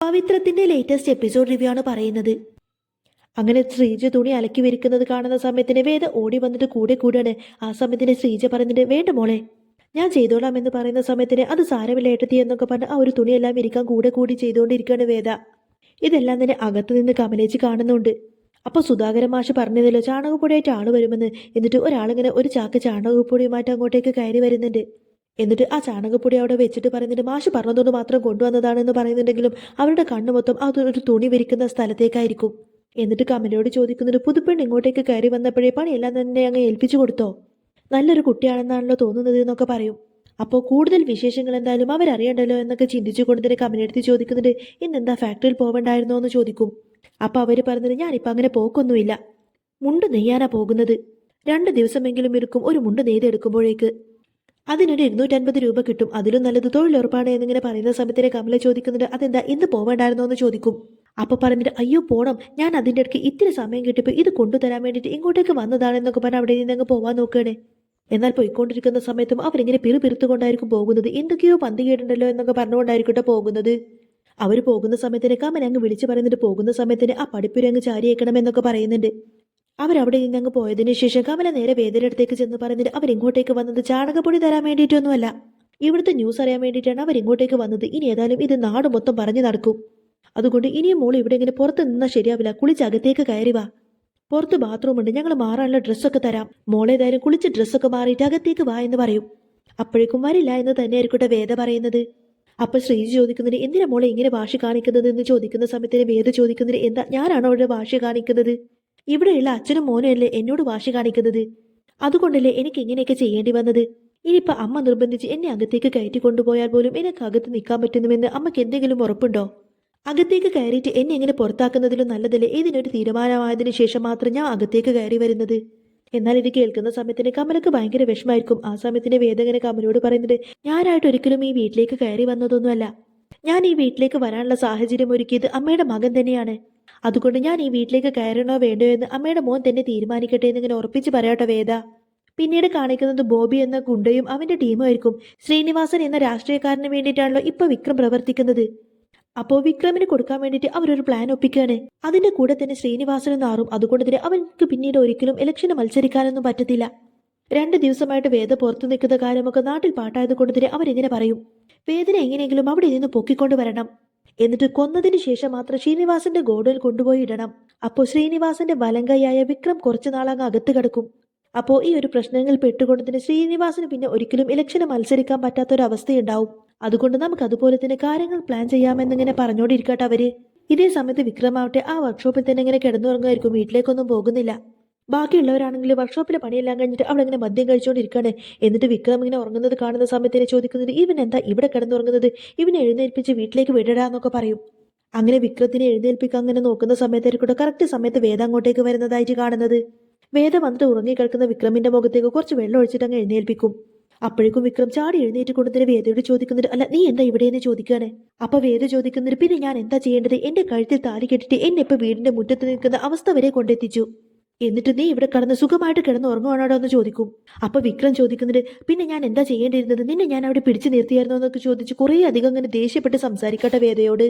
പവിത്രത്തിന്റെ latest episode review ആണ് പറയുന്നത്. അങ്ങനെ ശ്രീജ തുണി അലക്കി വിരിക്കുന്നത് കാണുന്ന സമയത്തിന് വേദ ഓടി വന്നിട്ട് കൂടെ കൂടെയാണ് ആ സമയത്തിന് ശ്രീജ പറഞ്ഞിട്ട് വേണ്ട മോളെ ഞാൻ ചെയ്തോളാം എന്ന് പറയുന്ന സമയത്തിന് അത് സാരമില്ല ഏട്ടത്തി എന്നൊക്കെ പറഞ്ഞ് ആ ഒരു തുണിയെല്ലാം ഇരിക്കാൻ കൂടെ കൂടി ചെയ്തുകൊണ്ടിരിക്കുകയാണ് വേദ. ഇതെല്ലാം തന്നെ അകത്ത് നിന്ന് കമലേച്ച് കാണുന്നുണ്ട്. അപ്പോൾ സുധാകരൻ മാഷ് പറഞ്ഞതല്ലോ ചാണകപ്പൊടിയായിട്ട് ആൾ വരുമെന്ന് എന്നിട്ട് ഒരാളിങ്ങനെ ഒരു ചാക്ക് ചാണകപ്പൊടിയുമായിട്ട് അങ്ങോട്ടേക്ക് കയറി വരുന്നുണ്ട്. എന്നിട്ട് ആ ചാണകപ്പൊടി അവിടെ വെച്ചിട്ട് പറയുന്നുണ്ട് മാഷ് പറഞ്ഞതുകൊണ്ട് മാത്രം കൊണ്ടുവന്നതാണെന്ന് പറയുന്നുണ്ടെങ്കിലും അവരുടെ കണ്ണു മൊത്തം അതൊരു തുണി വിരിക്കുന്ന സ്ഥലത്തേക്കായിരിക്കും. എന്നിട്ട് കമലയോട് ചോദിക്കുന്നുണ്ട് പുതുപ്പെണ്ണ് ഇങ്ങോട്ടേക്ക് കയറി വന്നപ്പോഴേ പണിയെല്ലാം തന്നെ അങ്ങ് ഏൽപ്പിച്ചു കൊടുത്തോ? നല്ലൊരു കുട്ടിയാണെന്നാണല്ലോ തോന്നുന്നത് എന്നൊക്കെ പറയും. അപ്പോൾ കൂടുതൽ വിശേഷങ്ങൾ എന്തായാലും അവരറിയണ്ടല്ലോ എന്നൊക്കെ ചിന്തിച്ചുകൊണ്ട് തന്നെ കമലയെടുത്ത് ചോദിക്കുന്നുണ്ട് ഇന്നെന്താ ഫാക്ടറിയിൽ പോവണ്ടായിരുന്നോ എന്ന് ചോദിക്കും. അപ്പോൾ അവർ പറഞ്ഞത് ഞാനിപ്പോൾ അങ്ങനെ പോക്കൊന്നുമില്ല. മുണ്ട് നെയ്യാനാ പോകുന്നത്. രണ്ട് ദിവസമെങ്കിലും ഇരിക്കും ഒരു മുണ്ട് നെയ്തെടുക്കുമ്പോഴേക്ക്. അതിനൊരു ഇരുന്നൂറ്റൻപത് രൂപ കിട്ടും. അതിലും നല്ലത് തൊഴിലുറപ്പാണ് എന്നിങ്ങനെ പറയുന്ന സമയത്തിനെ കമല ചോദിക്കുന്നുണ്ട് അതെന്താ ഇന്ന് പോവേണ്ടായിരുന്നോ? എന്ന് ചോദിക്കും. അപ്പൊ പറഞ്ഞിട്ട് അയ്യോ പോണം. ഞാൻ അതിന്റെ ഇടയ്ക്ക് ഇത്തിരി സമയം കിട്ടിയപ്പോൾ ഇത് കൊണ്ടുതരാൻ വേണ്ടിയിട്ട് ഇങ്ങോട്ടേക്ക് വന്നതാണെന്നൊക്കെ പറഞ്ഞ് അവിടെ നിന്ന് അങ്ങ് പോവാൻ നോക്കുകയാണ്. എന്നാൽ പോയിക്കൊണ്ടിരിക്കുന്ന സമയത്തും അവരിങ്ങനെ പിറുപിരുത്തുകൊണ്ടായിരിക്കും പോകുന്നത്. എന്തൊക്കെയോ പന്തി കേട്ടുണ്ടല്ലോ എന്നൊക്കെ പറഞ്ഞുകൊണ്ടായിരിക്കട്ടെ പോകുന്നത്. അവർ പോകുന്ന സമയത്തിന് കമൽ അങ്ങ് വിളിച്ചു പറയുന്നുണ്ട് പോകുന്ന സമയത്തിന് ആ പഠിപ്പുരങ്ങ് ചാരിയേക്കണമെന്നൊക്കെ പറയുന്നുണ്ട്. അവരവിടെ നിന്ന് അങ്ങ് പോയതിനു ശേഷം കമല നേരെ വേദനടുത്തേക്ക് ചെന്ന് പറഞ്ഞിട്ട് അവരിങ്ങോട്ടേക്ക് വന്നത് ചാണകപ്പൊടി തരാൻ വേണ്ടിയിട്ടൊന്നുമല്ല. ഇവിടുത്തെ ന്യൂസ് അറിയാൻ വേണ്ടിയിട്ടാണ് അവരിങ്ങോട്ടേക്ക് വന്നത്. ഇനി ഏതായാലും ഇത് നാട് മൊത്തം പറഞ്ഞു നടക്കും. അതുകൊണ്ട് ഇനിയും മോൾ ഇവിടെ ഇങ്ങനെ പുറത്ത് നിന്നാൽ ശരിയാവില്ല. കുളിച്ചകത്തേക്ക് കയറി വാ. പുറത്ത് ബാത്റൂമുണ്ട് ഞങ്ങൾ മാറാനുള്ള ഡ്രസ്സൊക്കെ തരാം. മോളേതായാലും കുളിച്ച് ഡ്രസ്സൊക്കെ മാറിയിട്ട് അകത്തേക്ക് വാ എന്ന് പറയും. അപ്പോഴേക്കും വരില്ല എന്ന് തന്നെ ആയിരിക്കട്ടെ വേദ പറയുന്നത്. അപ്പോൾ ശ്രീജി ചോദിക്കുന്നതിന് എന്തിനാ മോളെ ഇങ്ങനെ വാശി കാണിക്കുന്നത്? എന്ന് ചോദിക്കുന്ന സമയത്തിന് വേദ ചോദിക്കുന്നതിന് എന്താ ഞാനാണോ അവരുടെ വാശി കാണിക്കുന്നത്? ഇവിടെയുള്ള അച്ഛനും മോനും അല്ലേ എന്നോട് വാശി കാണിക്കുന്നത്? അതുകൊണ്ടല്ലേ എനിക്ക് ഇങ്ങനെയൊക്കെ ചെയ്യേണ്ടി വന്നത്? ഇനിയിപ്പൊ അമ്മ നിർബന്ധിച്ച് എന്നെ അകത്തേക്ക് കയറ്റി കൊണ്ടുപോയാൽ പോലും എനിക്ക് അകത്ത് നിൽക്കാൻ പറ്റുന്നുവെന്ന് അമ്മയ്ക്ക് എന്തെങ്കിലും ഉറപ്പുണ്ടോ? അകത്തേക്ക് കയറിയിട്ട് എന്നെ എങ്ങനെ പുറത്താക്കുന്നതിലും നല്ലതല്ലേ? ഇതിനൊരു തീരുമാനമായതിനു ശേഷം മാത്രം ഞാൻ അകത്തേക്ക് കയറി വരുന്നത്. എന്നാൽ ഇത് കേൾക്കുന്ന സമയത്തിന് കമലക്ക് ഭയങ്കര വിഷമായിരിക്കും ആ സമയത്തിന് വേദകനെ കമലോട് പറയുന്നത് ഞാനായിട്ട് ഒരിക്കലും ഈ വീട്ടിലേക്ക് കയറി വന്നതൊന്നുമല്ല. ഞാൻ ഈ വീട്ടിലേക്ക് വരാനുള്ള സാഹചര്യം ഒരുക്കിയത് അമ്മയുടെ മകൻ തന്നെയാണ്. അതുകൊണ്ട് ഞാൻ ഈ വീട്ടിലേക്ക് കയറണോ വേണ്ടോ എന്ന് അമ്മയുടെ മോൻ തന്നെ തീരുമാനിക്കട്ടെ എന്നിങ്ങനെ ഉറപ്പിച്ച് പറയാട്ടോ വേദ. പിന്നീട് കാണിക്കുന്നത് ബോബി എന്ന ഗുണ്ടയും അവന്റെ ടീമും ആയിരിക്കും ശ്രീനിവാസൻ എന്ന രാഷ്ട്രീയക്കാരന് വേണ്ടിയിട്ടാണല്ലോ ഇപ്പൊ വിക്രം പ്രവർത്തിക്കുന്നത്. അപ്പോ വിക്രമിന് കൊടുക്കാൻ വേണ്ടിയിട്ട് അവരൊരു പ്ലാൻ ഒപ്പിക്കുകയാണ് അതിന്റെ കൂടെ തന്നെ ശ്രീനിവാസനും നാറും. അതുകൊണ്ട് തന്നെ അവൻക്ക് പിന്നീട് ഒരിക്കലും ഇലക്ഷന് മത്സരിക്കാനൊന്നും പറ്റത്തില്ല. രണ്ട് ദിവസമായിട്ട് വേദ പുറത്തു നിൽക്കുന്ന കാര്യമൊക്കെ നാട്ടിൽ പാട്ടായത് കൊണ്ട് തന്നെ അവരെങ്ങനെ പറയും? വേദന എങ്ങനെയെങ്കിലും അവിടെ നിന്ന് പൊക്കിക്കൊണ്ട് വരണം. എന്നിട്ട് കൊന്നതിന് ശേഷം മാത്രം ശ്രീനിവാസന്റെ ഗോഡൽ കൊണ്ടുപോയി ഇടണം. അപ്പോൾ ശ്രീനിവാസന്റെ വലങ്കയായ വിക്രം കുറച്ചു നാളങ്ങ് അകത്ത് കിടക്കും. അപ്പോൾ ഈ ഒരു പ്രശ്നങ്ങൾ പെട്ടുകൊണ്ടതിന് ശ്രീനിവാസന് പിന്നെ ഒരിക്കലും ഇലക്ഷന് മത്സരിക്കാൻ പറ്റാത്തൊരവസ്ഥയുണ്ടാവും. അതുകൊണ്ട് നമുക്ക് അതുപോലെ തന്നെ കാര്യങ്ങൾ പ്ലാൻ ചെയ്യാമെന്നിങ്ങനെ പറഞ്ഞോണ്ടിരിക്കട്ടെ അവർ. ഇതേ സമയത്ത് വിക്രമാവട്ടെ ആ വർക്ക്ഷോപ്പിൽ തന്നെ ഇങ്ങനെ കിടന്നുറങ്ങുമായിരിക്കും. വീട്ടിലേക്കൊന്നും പോകുന്നില്ല. ബാക്കിയുള്ളവരാണെങ്കിൽ വർക്ക്ഷോപ്പിലെ പണിയെല്ലാം കഴിഞ്ഞിട്ട് അവിടെ ഇങ്ങനെ മദ്യം കഴിച്ചുകൊണ്ടിരിക്കുകയാണ് എന്നിട്ട് വിക്രം ഇങ്ങനെ ഉറങ്ങുന്നത് കാണുന്ന സമയത്തിന് ചോദിക്കുന്നത് ഇവൻ എന്താ ഇവിടെ കിടന്നുറങ്ങുന്നത്? ഇവനെ എഴുന്നേൽപ്പിച്ച് വീട്ടിലേക്ക് വിടടാന്നൊക്കെ പറയും. അങ്ങനെ വിക്രത്തിനെ എഴുന്നേൽപ്പിക്കാൻ അങ്ങനെ നോക്കുന്ന സമയത്തായിരിക്കും കറക്റ്റ് സമയത്ത് വേദ അങ്ങോട്ടേക്ക് വരുന്നതായിട്ട് കാണുന്നത്. വേദ വന്നിട്ട് ഉറങ്ങി കിടക്കുന്ന വിക്രമിന്റെ മുഖത്തേക്ക് കുറച്ച് വെള്ളം ഒഴിച്ചിട്ട് അങ്ങ് എഴുന്നേൽപ്പിക്കും. അപ്പോഴേക്കും വിക്രം ചാടി എഴുന്നേറ്റ് കൊണ്ടുതന്നെ വേദയോട് ചോദിക്കുന്നുണ്ട് അല്ല നീ എന്താ ഇവിടെ ഇവിടെയെന്ന് ചോദിക്കുകയാണ് അപ്പൊ വേദ ചോദിക്കുന്നുണ്ട് പിന്നെ ഞാൻ എന്താ ചെയ്യേണ്ടത്? എന്റെ കഴുത്തിൽ താലി കെട്ടിട്ട് എന്നെ ഇപ്പൊ വീടിന്റെ മുറ്റത്ത് നിൽക്കുന്ന അവസ്ഥ വരെ കൊണ്ടെത്തിച്ചു. എന്നിട്ട് നീ ഇവിടെ കടന്ന് സുഖമായിട്ട് കിടന്ന് ഉറങ്ങുവാണോടോ എന്ന് ചോദിക്കും. അപ്പൊ വിക്രം ചോദിക്കുന്നുണ്ട് പിന്നെ ഞാൻ എന്താ ചെയ്യേണ്ടിയിരുന്നത്? നിന്നെ ഞാൻ അവിടെ പിടിച്ചു നിർത്തിയായിരുന്നോ എന്നൊക്കെ ചോദിച്ച് കുറേ അധികം അങ്ങനെ ദേഷ്യപ്പെട്ട് സംസാരിക്കട്ടെ വേദയോട്.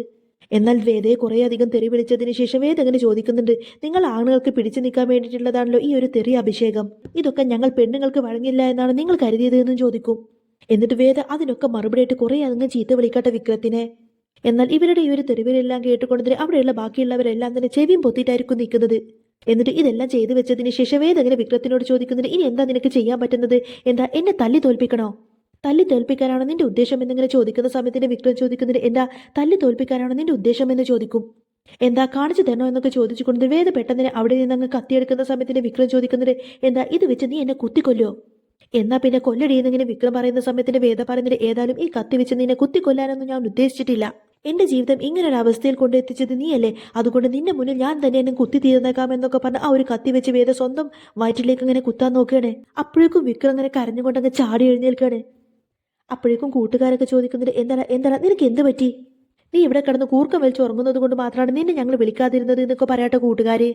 എന്നാൽ വേദയെ കുറേ അധികം തെറി വിളിച്ചതിന് ശേഷം വേദ അങ്ങനെ ചോദിക്കുന്നുണ്ട് നിങ്ങൾ ആണുങ്ങൾക്ക് പിടിച്ചു നിൽക്കാൻ വേണ്ടിയിട്ടുള്ളതാണല്ലോ ഈ ഒരു തെറി അഭിഷേകം. ഇതൊക്കെ ഞങ്ങൾ പെണ്ണുങ്ങൾക്ക് വഴങ്ങില്ല എന്നാണ് നിങ്ങൾ കരുതിയത് എന്നും ചോദിക്കും. എന്നിട്ട് വേദ അതിനൊക്കെ മറുപടിയായിട്ട് കുറേ അങ്ങ് ചീത്ത വിളിക്കട്ടെ വിക്രത്തിനെ. എന്നാൽ ഇവരുടെ ഈ ഒരു തെരുവിലെല്ലാം കേട്ടുകൊണ്ടതിന് അവിടെയുള്ള ബാക്കിയുള്ളവരെല്ലാം തന്നെ ചെവിയും പൊത്തിയിട്ടായിരിക്കും നിൽക്കുന്നത്. എന്നിട്ട് ഇതെല്ലാം ചെയ്തു വെച്ചതിന് ശേഷം വേദ അങ്ങനെ വിക്രത്തിനോട് ചോദിക്കുന്നത് ഇനി എന്താ നിനക്ക് ചെയ്യാൻ പറ്റുന്നത്? എന്താ എന്നെ തല്ലി തോൽപ്പിക്കണോ? തല്ലി തോൽപ്പിക്കാനാണോ നിന്റെ ഉദ്ദേശം എന്നിങ്ങനെ ചോദിക്കുന്ന സമയത്തിന് വിക്രം ചോദിക്കുന്നത് എന്താ തല്ലി തോൽപ്പിക്കാനാണോ നിന്റെ ഉദ്ദേശം എന്ന് ചോദിക്കും? എന്താ കാണിച്ചു തരണോ എന്നൊക്കെ ചോദിച്ചുകൊണ്ട് വേദ പെട്ടെന്ന് അവിടെ നിന്ന് അങ്ങ് കത്തിയെടുക്കുന്ന സമയത്തിന് വിക്രം ചോദിക്കുന്നത് എന്താ ഇത് വെച്ച് നീ എന്നെ കുത്തിക്കൊല്ലോ എന്നാ പിന്നെ കൊല്ലടിയെന്നിങ്ങനെ വിക്രം പറയുന്ന സമയത്തിന് വേദ പറയുന്നത് ഏതായാലും ഈ കത്തി വെച്ച് നിന്നെ കുത്തിക്കൊല്ലാനൊന്നും ഞാൻ ഉദ്ദേശിച്ചിട്ടില്ല. എന്റെ ജീവിതം ഇങ്ങനെ ഒരു അവസ്ഥയിൽ കൊണ്ടെത്തിച്ചത് നീയല്ലേ? അതുകൊണ്ട് നിന്റെ മുന്നിൽ ഞാൻ തന്നെ എന്നെ കുത്തി തീർന്നേക്കാം എന്നൊക്കെ പറഞ്ഞ് ആ ഒരു കത്തി വെച്ച് വേദ സ്വന്തം വയറ്റിലേക്ക് ഇങ്ങനെ കുത്താൻ നോക്കുകയാണ്. അപ്പോഴേക്കും വിക്രം അങ്ങനെ കരഞ്ഞുകൊണ്ട് അങ്ങ് ചാടി എഴുന്നേൽക്കുകയാണ്. അപ്പോഴേക്കും കൂട്ടുകാരൊക്കെ ചോദിക്കുന്നത് എന്താ എന്താ നിനക്ക് എന്ത് പറ്റി? നീ ഇവിടെ കിടന്ന് കൂർക്കം വലിച്ച് ഉറങ്ങുന്നത് കൊണ്ട് മാത്രമാണ് നിന്നെ ഞങ്ങൾ വിളിക്കാതിരുന്നത് എന്നൊക്കെ പറയട്ടെ കൂട്ടുകാരെ.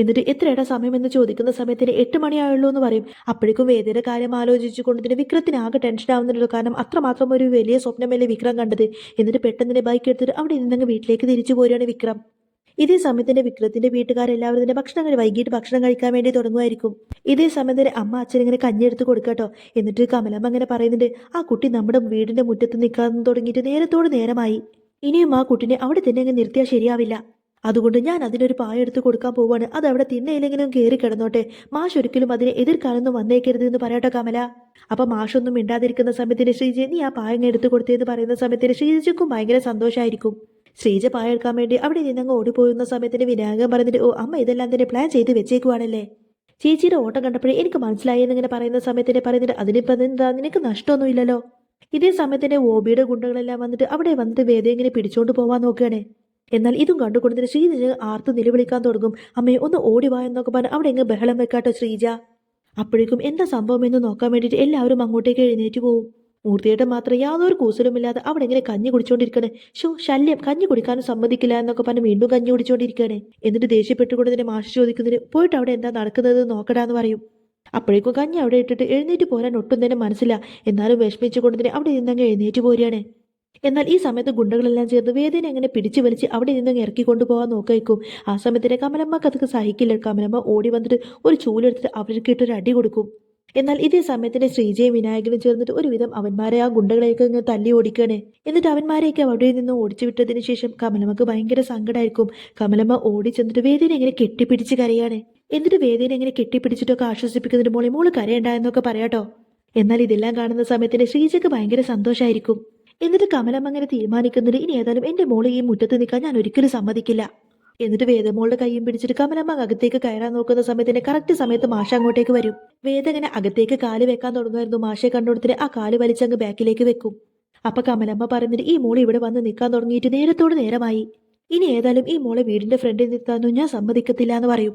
എന്നിട്ട് എത്രയുടെ സമയമെന്ന് ചോദിക്കുന്ന സമയത്തിന് എട്ട് മണിയായുള്ളൂ എന്ന് പറയും. അപ്പോഴേക്കും വേദിയുടെ കാര്യം ആലോചിച്ചുകൊണ്ട് ഇതിന് വിക്രത്തിന് ആകെ ടെൻഷൻ ആവുന്നുണ്ടല്ലോ. കാരണം അത്രമാത്രം ഒരു വലിയ സ്വപ്നമല്ലേ വിക്രം കണ്ടത്? എന്നിട്ട് പെട്ടെന്ന് ബൈക്ക് എടുത്തിട്ട് അവിടെ നിന്നങ്ങ് വീട്ടിലേക്ക് തിരിച്ചു പോരുകയാണ് വിക്രം. ഇതേ സമയത്തിന്റെ വിക്രത്തിന്റെ വീട്ടുകാരെല്ലാവരും തന്നെ ഭക്ഷണം വൈകിട്ട് ഭക്ഷണം കഴിക്കാൻ വേണ്ടി തുടങ്ങുമായിരിക്കും. ഇതേ സമയത്തിന് അമ്മ അച്ഛൻ ഇങ്ങനെ കഞ്ഞി എടുത്ത് കൊടുക്കട്ടോ എന്നിട്ട് കമലമ്മ അങ്ങനെ പറയുന്നുണ്ട് ആ കുട്ടി നമ്മുടെ വീടിന്റെ മുറ്റത്ത് നിൽക്കാൻ തുടങ്ങിയിട്ട് നേരത്തോട് നേരമായി. ഇനിയും ആ കുട്ടിനെ അവിടെ തന്നെ അങ്ങ് നിർത്തിയാൽ ശരിയാവില്ല. അതുകൊണ്ട് ഞാൻ അതിനൊരു പായ എടുത്ത് കൊടുക്കാൻ പോവാണ്. അത് അവിടെ തിന്നയില്ലെങ്കിലും കയറി കിടന്നോട്ടെ. മാഷ് ഒരിക്കലും അതിനെ എതിർക്കാനൊന്നും വന്നേക്കരുത് എന്ന് പറയട്ടോ കമല. അപ്പൊ മാഷൊന്നും മിണ്ടാതിരിക്കുന്ന സമയത്തിന് ശ്രീജ നീ ആ പായങ്ങ എടുത്തു കൊടുത്തേന്ന് പറയുന്ന സമയത്തിന് ശ്രീജയ്ക്കും ഭയങ്കര സന്തോഷമായിരിക്കും ശ്രീജ പായ എടുക്കാൻ വേണ്ടി അവിടെ നിന്നങ്ങ് ഓടിപ്പോകുന്ന സമയത്തിന് വിനായകൻ പറഞ്ഞിട്ട് ഓ അമ്മ ഇതെല്ലാം തന്നെ പ്ലാൻ ചെയ്ത് വെച്ചേക്കുവാണല്ലേ? ചേച്ചിയുടെ ഓട്ടം കണ്ടപ്പോഴേ എനിക്ക് മനസ്സിലായി എന്നിങ്ങനെ പറയുന്ന സമയത്തിന് പറയുന്നിട്ട് അതിനിപ്പം എന്താ? നിനക്ക് നഷ്ടമൊന്നുമില്ലല്ലോ. ഇതേ സമയത്തിന് ഓബിയുടെ ഗുണ്ടകളെല്ലാം വന്നിട്ട് അവിടെ വന്നിട്ട് വേദം ഇങ്ങനെ പിടിച്ചോണ്ട് പോവാൻ നോക്കുകയാണ്. എന്നാൽ ഇതും കണ്ടുകൊണ്ടതിന് ശ്രീജ ആർത്ത് നിലവിളിക്കാൻ തുടങ്ങും. അമ്മയെ ഒന്ന് ഓടി വാ എന്നൊക്കെ പറഞ്ഞ് അവിടെ എങ്ങ് ബഹളം വെക്കാട്ടോ ശ്രീജ. അപ്പോഴേക്കും എന്താ സംഭവം എന്ന് നോക്കാൻ വേണ്ടിയിട്ട് എല്ലാവരും അങ്ങോട്ടേക്ക് എഴുന്നേറ്റ് പോവും. മൂർത്തിയുടെ മാത്രം യാതൊരു കൂസലുമില്ലാതെ അവിടെ എങ്ങനെ കഞ്ഞി കുടിച്ചോണ്ടിരിക്കണേ. ഷോ ശല്യം. കഞ്ഞി കുടിക്കാനും സമ്മതിക്കില്ല എന്നൊക്കെ പറഞ്ഞ് വീണ്ടും കഞ്ഞി കുടിച്ചോണ്ടിരിക്കണേ. എന്നിട്ട് ദേഷ്യപ്പെട്ടുകൊണ്ട് മാഷ് ചോദിക്കുന്നതിന് പോയിട്ട് അവിടെ എന്താ നടക്കുന്നത് നോക്കടാന്ന് പറയും. അപ്പോഴേക്കും കഞ്ഞി അവിടെ ഇട്ടിട്ട് എഴുന്നേറ്റ് പോരാൻ ഒട്ടും തന്നെ മനസ്സില്ല. എന്നാലും വിഷമിച്ചുകൊണ്ട് തന്നെ അവിടെ നിന്നങ്ങ് എഴുന്നേറ്റ് പോരുകയാണ്. എന്നാൽ ഈ സമയത്ത് ഗുണ്ടകളെല്ലാം ചേർന്ന് വേദന അങ്ങനെ പിടിച്ചു വലിച്ച് അവിടെ നിന്നങ്ങ് ഇറക്കി കൊണ്ടുപോകാൻ നോക്കിയേക്കും. ആ സമയത്തിന് കമലമ്മക്ക് അതൊക്കെ സഹിക്കില്ല. കമലമ്മ ഓടി വന്നിട്ട് ഒരു ചൂലെടുത്തിട്ട് അവർക്ക് ഇട്ടൊരു അടി കൊടുക്കും. എന്നാൽ ഇതേ സമയത്തിന് ശ്രീജയും വിനായകനും ചേർന്നിട്ട് ഒരുവിധം അവന്മാരെ ആ ഗുണ്ടകളെയൊക്കെ ഇങ്ങനെ തല്ലി ഓടിക്കണേ. എന്നിട്ട് അവന്മാരെയൊക്കെ അവിടെ നിന്ന് ഓടിച്ചു വിട്ടതിന് ശേഷം കമലമ്മക്ക് ഭയങ്കര സങ്കടമായിരിക്കും കമലമ്മ ഓടി ചെന്നിട്ട് വേദന ഇങ്ങനെ കെട്ടിപ്പിടിച്ച് കരയാണ്. എന്നിട്ട് വേദന ഇങ്ങനെ കെട്ടിപ്പിടിച്ചിട്ടൊക്കെ ആശ്വസിപ്പിക്കുന്നതിന് മോളെ മോൾ കരയണ്ട എന്നൊക്കെ പറയാട്ടോ. എന്നാൽ ഇതെല്ലാം കാണുന്ന സമയത്തിന് ശ്രീജയ്ക്ക് ഭയങ്കര സന്തോഷമായിരിക്കും എന്നിട്ട് കമലം അങ്ങനെ തീരുമാനിക്കുന്നത് ഇനി ഏതായാലും എന്റെ മോളെ ഈ മുറ്റത്ത് നിൽക്കാൻ ഞാൻ ഒരിക്കലും സമ്മതിക്കില്ല. എന്നിട്ട് വേദമോളുടെ കൈയും പിടിച്ചിട്ട് കമലമ്മ അകത്തേക്ക് കയറാൻ നോക്കുന്ന സമയത്തിന് കറക്റ്റ് സമയത്ത് മാഷ അങ്ങോട്ടേക്ക് വരും. വേദങ്ങനെ അകത്തേക്ക് കാൽ വെക്കാൻ തുടങ്ങുമായിരുന്നു. മാഷെ കണ്ടുകൊടുത്തിട്ട് ആ കാൽ വലിച്ചങ്ങ് ബാക്കിലേക്ക് വെക്കും. അപ്പൊ കമലമ്മ പറഞ്ഞിട്ട് ഈ മോൾ ഇവിടെ വന്ന് നിൽക്കാൻ തുടങ്ങിയിട്ട് നേരത്തോട് നേരമായി. ഇനി ഏതായാലും ഈ മോളെ വീടിന്റെ ഫ്രണ്ടിൽ നിർത്താനൊന്നും ഞാൻ സമ്മതിക്കത്തില്ല എന്ന് പറയും.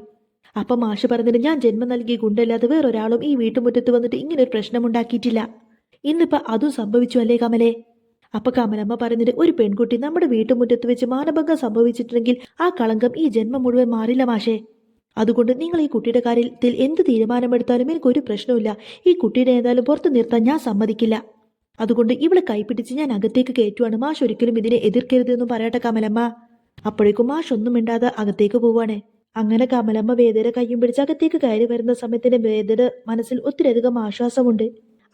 അപ്പൊ മാഷ് പറഞ്ഞിട്ട് ഞാൻ ജന്മം നൽകിയ ഗുണ്ടല്ലാതെ വേറൊരാളും ഈ വീട്ടുമുറ്റത്ത് വന്നിട്ട് ഇങ്ങനെ ഒരു പ്രശ്നം ഉണ്ടാക്കിയിട്ടില്ല. ഇന്നിപ്പോ അതും സംഭവിച്ചു അല്ലേ കമലേ? അപ്പൊ കമലമ്മ പറയുന്നത് ഒരു പെൺകുട്ടി നമ്മുടെ വീട്ടുമുറ്റത്ത് വെച്ച് മാനഭംഗം സംഭവിച്ചിട്ടുണ്ടെങ്കിൽ ആ കളങ്കം ഈ ജന്മം മുഴുവൻ മാറില്ല മാഷേ. അതുകൊണ്ട് നിങ്ങൾ ഈ കുട്ടിയുടെ കാര്യത്തിൽ എന്ത് തീരുമാനമെടുത്താലും എനിക്കൊരു പ്രശ്നമില്ല ഈ കുട്ടിയുടെ ഏതായാലും പുറത്തു നിർത്താൻ ഞാൻ സമ്മതിക്കില്ല. അതുകൊണ്ട് ഇവളെ കൈപ്പിടിച്ച് ഞാൻ അകത്തേക്ക് കയറ്റുവാണ്. മാഷ് ഒരിക്കലും ഇതിനെ എതിർക്കരുതെന്നും പറയട്ടെ കമലമ്മ. അപ്പോഴേക്കും മാഷ് ഒന്നും മിണ്ടാതെ അകത്തേക്ക് പോവാണ്. അങ്ങനെ കമലമ്മ വേദയുടെ കയ്യും പിടിച്ച് അകത്തേക്ക് കയറി വരുന്ന സമയത്തിന്റെ വേദയുടെ മനസ്സിൽ ഒത്തിരിയധികം ആശ്വാസമുണ്ട്.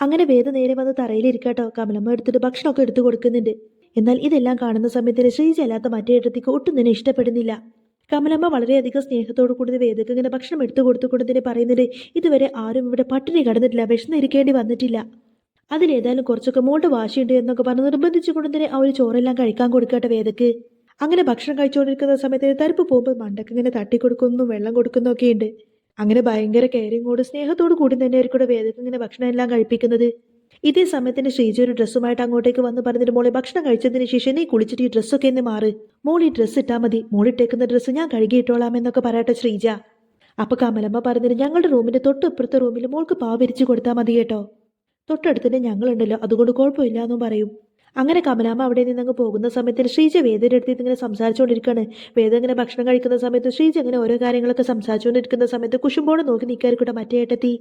അങ്ങനെ വേദ നേരെ വന്ന് തറയിലിരിക്കട്ടോ. കമലമ്മ എടുത്തിട്ട് ഭക്ഷണമൊക്കെ എടുത്തു കൊടുക്കുന്നുണ്ട്. എന്നാൽ ഇതെല്ലാം കാണുന്ന സമയത്തിന് ശ്രീജ അല്ലാത്ത മറ്റേ ഇടത്തേക്ക് ഒട്ടും തന്നെ ഇഷ്ടപ്പെടുന്നില്ല. കമലമ്മ വളരെയധികം സ്നേഹത്തോടു കൂടി വേദക്ക് ഇങ്ങനെ ഭക്ഷണം എടുത്തു കൊടുത്തുകൊണ്ട് തന്നെ പറയുന്നുണ്ട് ഇതുവരെ ആരും ഇവിടെ പട്ടിണി കടന്നിട്ടില്ല വിശന്നിരിക്കേണ്ടി വന്നിട്ടില്ല. അതിലേതായാലും കുറച്ചൊക്കെ മോട്ട് വാശിയുണ്ട് എന്നൊക്കെ പറഞ്ഞ് നിർബന്ധിച്ചുകൊണ്ട് തന്നെ ആ ഒരു ചോറെല്ലാം കഴിക്കാൻ കൊടുക്കട്ടെ വേദക്ക് അങ്ങനെ ഭക്ഷണം കഴിച്ചുകൊണ്ടിരിക്കുന്ന സമയത്ത് തരുപ്പ് പോകുമ്പോൾ മണ്ടക്ക് ഇങ്ങനെ തട്ടിക്കൊടുക്കുന്നു വെള്ളം കൊടുക്കുന്നൊക്കെ ഉണ്ട്. അങ്ങനെ ഭയങ്കര കെയറിങ്ങോട് സ്നേഹത്തോടു കൂടി തന്നെ ആയിരിക്കും വേദക്ക് ഇങ്ങനെ ഭക്ഷണം എല്ലാം കഴിപ്പിക്കുന്നത്. ഇതേ സമയത്തിന് ശ്രീജി ഒരു ഡ്രസ്സുമായിട്ട് അങ്ങോട്ടേക്ക് വന്ന് പറഞ്ഞിട്ട് മോളെ ഭക്ഷണം കഴിച്ചതിന് ശേഷം നീ കുളിച്ചിട്ട് ഈ ഡ്രസ്സൊക്കെ എന്ന് മാറ്. മോൾ ഈ ഡ്രസ്സ് ഇട്ടാൽ മതി. മോളിട്ടേക്കുന്ന ഡ്രസ്സ് ഞാൻ കഴുകിയിട്ടോളാം എന്നൊക്കെ പറയട്ടെ ശ്രീജ. അപ്പൊ കമലമ്മ പറഞ്ഞിട്ട് ഞങ്ങളുടെ റൂമിന്റെ തൊട്ടപ്പുറത്തെ റൂമിൽ മോൾക്ക് പാവരിച്ചു കൊടുത്താൽ മതി കേട്ടോ. തൊട്ടടുത്തന്നെ ഞങ്ങളുണ്ടല്ലോ. അതുകൊണ്ട് കുഴപ്പമില്ല എന്നും പറയും. അങ്ങനെ കമലാമ്മ അവിടെ നിന്നങ്ങ് പോകുന്ന സമയത്ത് ശ്രീജ വേദയുടെ അടുത്ത് ഇങ്ങനെ സംസാരിച്ചുകൊണ്ടിരിക്കുകയാണ്. വേദ ഇങ്ങനെ ഭക്ഷണം കഴിക്കുന്ന സമയത്ത് ശ്രീജ അങ്ങനെ ഓരോ കാര്യങ്ങളൊക്കെ സംസാരിച്ചുകൊണ്ടിരിക്കുന്ന സമയത്ത് കുശുമ്പോടെ നോക്കി നിൽക്കായിരിക്കട്ടെ മറ്റേ ഏട്ടത്തി.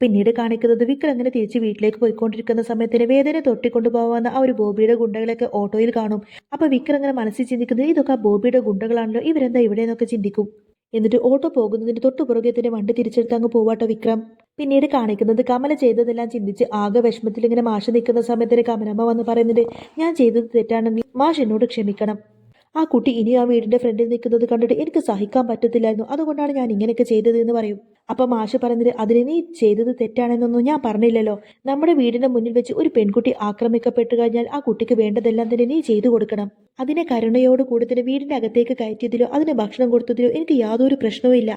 പിന്നീട് കാണിക്കുന്നത് വിക്രം അങ്ങനെ തിരിച്ച് വീട്ടിലേക്ക് പോയിക്കൊണ്ടിരിക്കുന്ന സമയത്തിന് വേദന തൊട്ടിക്കൊണ്ടു പോകാവുന്ന ആ ഒരു ബോബിയുടെ ഗുണ്ടകളൊക്കെ ഓട്ടോയിൽ കാണും. അപ്പൊ വിക്രം അങ്ങനെ മനസ്സിൽ ചിന്തിക്കുന്നത് ഇതൊക്കെ ആ ബോബിയുടെ ഗുണ്ടകളാണല്ലോ ഇവരെന്താ ഇവിടെ നിന്നൊക്കെ ചിന്തിക്കും. എന്നിട്ട് ഓട്ടോ പോകുന്നതിന് തൊട്ടു പുറകെ തന്നെ വണ്ടി തിരിച്ചെടുത്ത് അങ്ങ് പോവാട്ടോ വിക്രം. പിന്നീട് കാണിക്കുന്നത് കമല ചെയ്തതെല്ലാം ചിന്തിച്ച് ആകെ വിഷമത്തിൽ ഇങ്ങനെ മാഷ് നിൽക്കുന്ന സമയത്തിന് കമലമ്മ വന്ന് പറയുന്നുണ്ട് ഞാൻ ചെയ്തത് തെറ്റാണെങ്കിൽ മാഷ് എന്നോട് ക്ഷമിക്കണം. ആ കുട്ടി ഇനി ആ വീടിന്റെ ഫ്രണ്ടിൽ നിൽക്കുന്നത് കണ്ടിട്ട് എനിക്ക് സഹിക്കാൻ പറ്റത്തില്ലായിരുന്നു. അതുകൊണ്ടാണ് ഞാൻ ഇങ്ങനെയൊക്കെ ചെയ്തത് എന്ന് പറയും. അപ്പൊ മാഷ് പറഞ്ഞത് അതിന് നീ ചെയ്തത് തെറ്റാണെന്നൊന്നും ഞാൻ പറഞ്ഞില്ലല്ലോ. നമ്മുടെ വീടിന്റെ മുന്നിൽ വെച്ച് ഒരു പെൺകുട്ടി ആക്രമിക്കപ്പെട്ടു കഴിഞ്ഞാൽ ആ കുട്ടിക്ക് വേണ്ടതെല്ലാം തന്നെ നീ ചെയ്തു കൊടുക്കണം. അതിനെ കരുണയോട് കൂടി തന്നെ വീടിന്റെ അകത്തേക്ക് കയറ്റിയതിലോ അതിന് ഭക്ഷണം കൊടുത്തതിലോ എനിക്ക് യാതൊരു പ്രശ്നവും ഇല്ല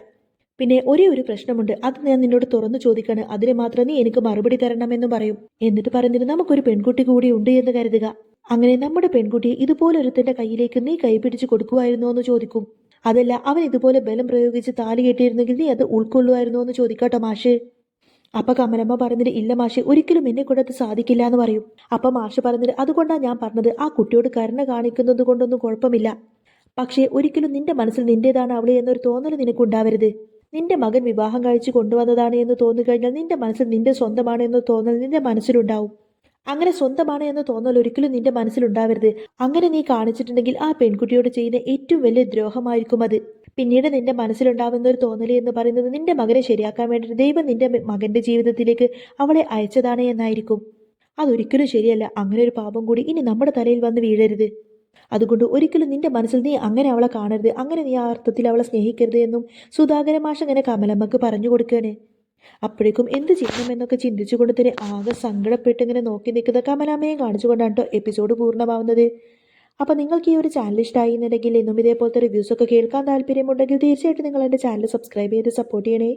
പിന്നെ ഒരേ ഒരു പ്രശ്നമുണ്ട്. അത് ഞാൻ നിന്നോട് തുറന്നു ചോദിക്കാണ്. അതിന് മാത്രം നീ എനിക്ക് മറുപടി തരണമെന്ന് പറയും. എന്നിട്ട് പറഞ്ഞിട്ട് നമുക്കൊരു പെൺകുട്ടി കൂടി ഉണ്ട് എന്ന് കരുതുക. അങ്ങനെ നമ്മുടെ പെൺകുട്ടിയെ ഇതുപോലെ ഒരുത്തന്റെ കയ്യിലേക്ക് നീ കൈപിടിച്ച് കൊടുക്കുമായിരുന്നോ എന്ന് ചോദിക്കും. അതല്ല അവൻ ഇതുപോലെ ബലം പ്രയോഗിച്ച് താലി കെട്ടിയിരുന്നെങ്കിൽ നീ അത് ഉൾക്കൊള്ളുമായിരുന്നോ എന്ന് ചോദിക്കാട്ടോ മാഷെ. അപ്പൊ കമലമ്മ പറഞ്ഞിട്ട് ഇല്ല മാഷെ ഒരിക്കലും എന്നെ കൊണ്ട് അത് സാധിക്കില്ല എന്ന് പറയും. അപ്പൊ മാഷ് പറഞ്ഞിട്ട് അതുകൊണ്ടാണ് ഞാൻ പറഞ്ഞത് ആ കുട്ടിയോട് കരുണ കാണിക്കുന്നത് കൊണ്ടൊന്നും കുഴപ്പമില്ല. പക്ഷേ ഒരിക്കലും നിന്റെ മനസ്സിൽ നിന്റേതാണ് അവളെ എന്നൊരു തോന്നൽ നിനക്കുണ്ടാവരുത്. നിന്റെ മകൻ വിവാഹം കഴിച്ചു കൊണ്ടുവന്നതാണ് എന്ന് തോന്നിക്കഴിഞ്ഞാൽ നിന്റെ മനസ്സിൽ നിന്റെ സ്വന്തമാണ് എന്ന് തോന്നൽ നിന്റെ മനസ്സിലുണ്ടാവും. അങ്ങനെ സ്വന്തമാണ് എന്ന് തോന്നൽ ഒരിക്കലും നിന്റെ മനസ്സിലുണ്ടാവരുത്. അങ്ങനെ നീ കാണിച്ചിട്ടുണ്ടെങ്കിൽ ആ പെൺകുട്ടിയോട് ചെയ്യുന്ന ഏറ്റവും വലിയ ദ്രോഹമായിരിക്കും അത്. പിന്നീട് നിന്റെ മനസ്സിലുണ്ടാവുന്ന ഒരു തോന്നൽ എന്ന് പറയുന്നത് നിന്റെ മകനെ ശരിയാക്കാൻ വേണ്ടി ദൈവം നിന്റെ മകന്റെ ജീവിതത്തിലേക്ക് അവളെ അയച്ചതാണ് എന്നായിരിക്കും. അതൊരിക്കലും ശരിയല്ല. അങ്ങനെ ഒരു പാപം കൂടി ഇനി നമ്മുടെ തലയിൽ വന്ന് വീഴരുത്. അതുകൊണ്ട് ഒരിക്കലും നിന്റെ മനസ്സിൽ നീ അങ്ങനെ അവളെ കാണരുത്. അങ്ങനെ നീ ആ അർത്ഥത്തിൽ അവളെ സ്നേഹിക്കരുത് എന്നും സുധാകര മാഷ് അങ്ങനെ കമലമ്മക്ക് പറഞ്ഞു കൊടുക്കുകയാണ്. അപ്പോഴേക്കും എന്ത് ചെയ്യണമെന്നൊക്കെ ചിന്തിച്ചുകൊണ്ട് തന്നെ ആകെ സങ്കടപ്പെട്ട് ഇങ്ങനെ നോക്കി നിൽക്കുന്ന കമലാമ്മയെ കാണിച്ചുകൊണ്ടാണ് കേട്ടോ എപ്പിസോഡ് പൂർണമാവുന്നത്. അപ്പോൾ നിങ്ങൾക്ക് ഈ ഒരു ചാനൽ ഇഷ്ടമായി എന്നുണ്ടെങ്കിൽ എന്നും ഇതേപോലത്തെ റിവ്യൂസ് ഒക്കെ കേൾക്കാൻ താല്പര്യമുണ്ടെങ്കിൽ തീർച്ചയായിട്ടും നിങ്ങൾ എന്റെ ചാനൽ സബ്സ്ക്രൈബ് ചെയ്ത് സപ്പോർട്ട് ചെയ്യണേ.